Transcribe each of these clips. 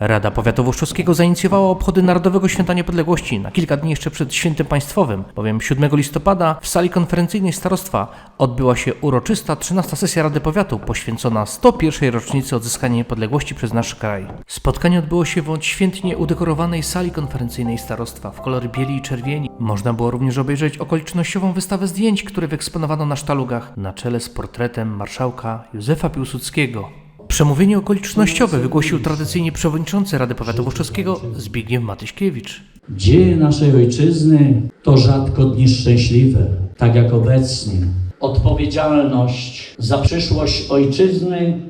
Rada Powiatu Włoszczowskiego zainicjowała obchody Narodowego Święta Niepodległości na kilka dni jeszcze przed Świętem Państwowym, bowiem 7 listopada w sali konferencyjnej starostwa odbyła się uroczysta 13 sesja Rady Powiatu poświęcona 101. rocznicy odzyskania niepodległości przez nasz kraj. Spotkanie odbyło się w odświętnie udekorowanej sali konferencyjnej starostwa w kolory bieli i czerwieni. Można było również obejrzeć okolicznościową wystawę zdjęć, które wyeksponowano na sztalugach na czele z portretem marszałka Józefa Piłsudskiego. Przemówienie okolicznościowe wygłosił tradycyjnie przewodniczący Rady Powiatu Włoszczowskiego Zbigniew Matyśkiewicz. Dzieje naszej ojczyzny to rzadko dni szczęśliwe, tak jak obecnie. Odpowiedzialność za przyszłość ojczyzny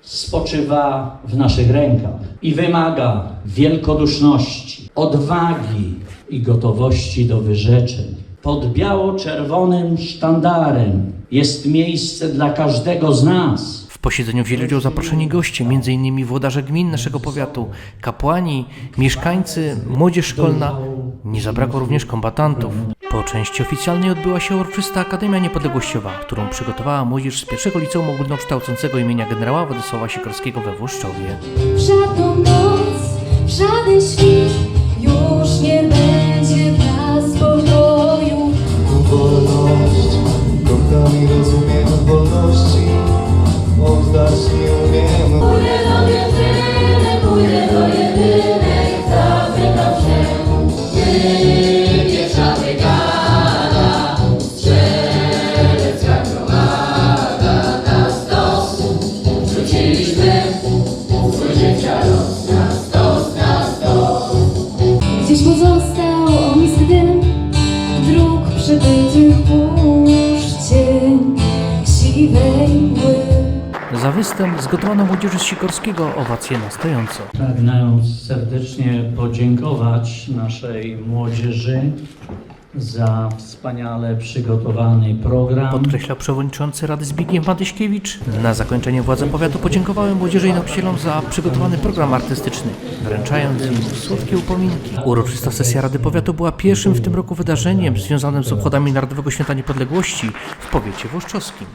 spoczywa w naszych rękach i wymaga wielkoduszności, odwagi i gotowości do wyrzeczeń. Pod biało-czerwonym sztandarem jest miejsce dla każdego z nas. Posiedzeniu wzięli udział zaproszeni goście, m.in. włodarze gmin naszego powiatu, kapłani, mieszkańcy, młodzież szkolna. Nie zabrakło również kombatantów. Po części oficjalnej odbyła się uroczysta Akademia Niepodległościowa, którą przygotowała młodzież z pierwszego liceum ogólnokształcącego imienia generała Władysława Sikorskiego we Włoszczowie. W żadną noc, w żaden ognisty dym dróg cień siwej mgły. Za występ zgotowano młodzieży z Sikorskiego owację na stojąco. Pragnę serdecznie podziękować naszej młodzieży za wspaniale przygotowany program. Podkreślał przewodniczący Rady Zbigniew Matyśkiewicz. Na zakończenie władze powiatu podziękowałem młodzieży i nauczycielom za przygotowany program artystyczny, wręczając im słodkie upominki. Uroczysta sesja Rady Powiatu była pierwszym w tym roku wydarzeniem związanym z obchodami Narodowego Święta Niepodległości w powiecie włoszczowskim.